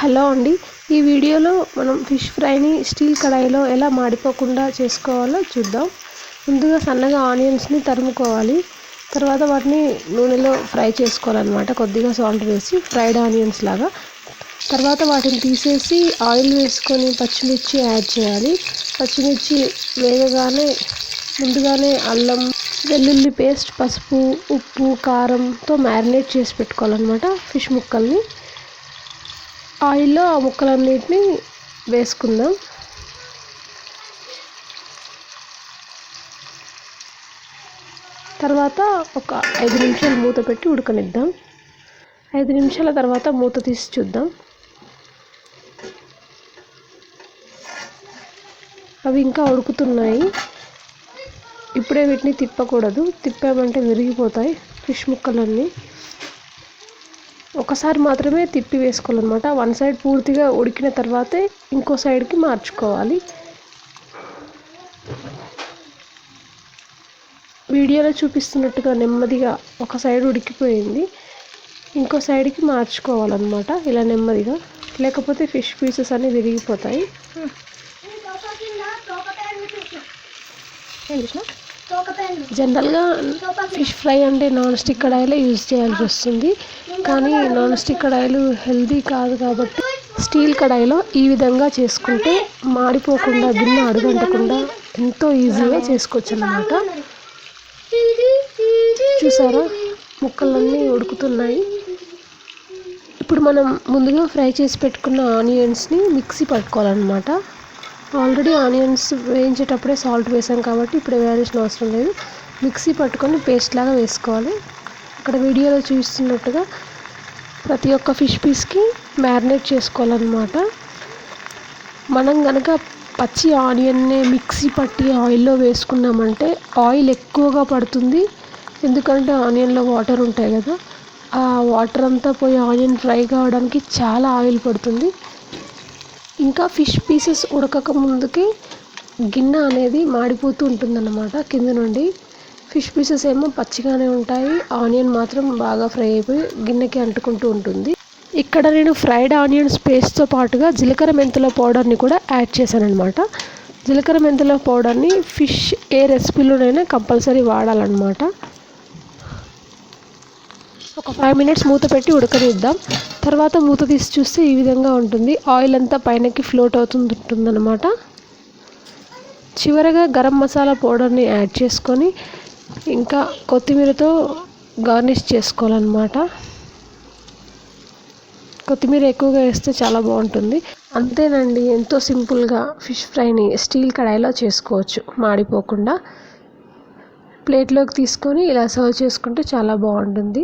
Hello అండి. ఈ వీడియోలో మనం ఫిష్ ఫ్రైని స్టీల్ కడాయిలో ఎలా మాడిపోకుండా చేసుకోవాలో చూద్దాం. ముందుగా సన్నగా ఆనియన్స్ని తరుముకోవాలి. తర్వాత వాటిని నూనెలో ఫ్రై చేసుకోవాలన్నమాట. కొద్దిగా సాల్ట్ వేసి ఫ్రైడ్ ఆనియన్స్ లాగా. తర్వాత వాటిని తీసేసి ఆయిల్ వేసుకొని పచ్చిమిర్చి యాడ్ చేయాలి. పచ్చిమిర్చి వేగగానే ముందుగానే అల్లం వెల్లుల్లి పేస్ట్ పసుపు ఉప్పు కారంతో మ్యారినేట్ చేసి పెట్టుకోవాలన్నమాట ఫిష్ ముక్కల్ని. ఆయిల్లో ఆ ముక్కలన్నిటిని వేసుకుందాం. తర్వాత ఒక ఐదు నిమిషాలు మూత పెట్టి ఉడకనిద్దాం. ఐదు నిమిషాల తర్వాత మూత తీసి చూద్దాం. అవి ఇంకా ఉడుకుతున్నాయి. ఇప్పుడే వీటిని తిప్పకూడదు. తిప్పామంటే విరిగిపోతాయి ఫిష్ ముక్కలన్నీ. ఒకసారి మాత్రమే తిప్పి వేసుకోవాలన్నమాట. వన్ సైడ్ పూర్తిగా ఉడికిన తర్వాతే ఇంకో సైడ్కి మార్చుకోవాలి. వీడియోలో చూపిస్తున్నట్టుగా నెమ్మదిగా ఒక సైడ్ ఉడికిపోయింది. ఇంకో సైడ్కి మార్చుకోవాలన్నమాట ఇలా నెమ్మదిగా. లేకపోతే ఫిష్ పీసెస్ అన్నీ విరిగిపోతాయి. జనరల్గా ఫిష్ ఫ్రై అంటే నాన్ స్టిక్ కడాయిలే యూజ్ చేయాల్సి వస్తుంది. కానీ నాన్ స్టిక్ కడాయిలు హెల్దీ కాదు కాబట్టి స్టీల్ కడాయిలో ఈ విధంగా చేసుకుంటే మాడిపోకుండా గిన్నె అడుగంటకుండా ఎంతో ఈజీగా చేసుకోవచ్చు అన్నమాట చూసారా? ముక్కలన్నీ ఉడుకుతున్నాయి. ఇప్పుడు మనం ముందుగా ఫ్రై చేసి పెట్టుకున్న ఆనియన్స్ని మిక్సీ పట్టుకోవాలన్నమాట. ఆల్రెడీ ఆనియన్స్ వేయించేటప్పుడే సాల్ట్ వేసాం కాబట్టి ఇప్పుడు వేయాల్సిన అవసరం లేదు. మిక్సీ పట్టుకొని పేస్ట్ లాగా వేసుకోవాలి. అక్కడ వీడియోలో చూస్తున్నట్టుగా ప్రతి ఒక్క ఫిష్ పీస్కి మ్యారినేట్ చేసుకోవాలన్నమాట. మనం కనుక పచ్చి ఆనియన్ని మిక్సీ పట్టి ఆయిల్లో వేసుకున్నామంటే ఆయిల్ ఎక్కువగా పడుతుంది. ఎందుకంటే ఆనియన్లో వాటర్ ఉంటాయి కదా. ఆ వాటర్ అంతా పోయి ఆనియన్ ఫ్రై కావడానికి చాలా ఆయిల్ పడుతుంది. ఇంకా ఫిష్ పీసెస్ ఉడకక ముందుకి గిన్నె అనేది మాడిపోతూ ఉంటుందన్నమాట. కింద నుండి ఫిష్ పీసెస్ ఏమో పచ్చిగానే ఉంటాయి. ఆనియన్ మాత్రం బాగా ఫ్రై అయిపోయి గిన్నెకి అంటుకుంటూ ఉంటుంది. ఇక్కడ నేను ఫ్రైడ్ ఆనియన్స్ పేస్ట్తో పాటుగా జీలకర్ర మెంతుల పౌడర్ని కూడా యాడ్ చేశాను అనమాట జీలకర్ర మెంతుల పౌడర్ని ఫిష్ ఏ రెసిపీలోనైనా కంపల్సరీ వాడాలన్నమాట. ఒక ఫైవ్ మినిట్స్ మూత పెట్టి ఉడకనిద్దాం. తర్వాత మూత తీసి చూస్తే ఈ విధంగా ఉంటుంది. ఆయిల్ అంతా పైనకి ఫ్లోట్ అవుతుంది ఉంటుందన్నమాట చివరగా గరం మసాలా పౌడర్ని యాడ్ చేసుకొని ఇంకా కొత్తిమీరతో గార్నిష్ చేసుకోవాలన్నమాట. కొత్తిమీర ఎక్కువగా వేస్తే చాలా బాగుంటుంది. అంతేనండి ఎంతో సింపుల్గా ఫిష్ ఫ్రైని స్టీల్ కడాయిలో చేసుకోవచ్చు మాడిపోకుండా. ప్లేట్లోకి తీసుకొని ఇలా సర్వ్ చేసుకుంటే చాలా బాగుంటుంది.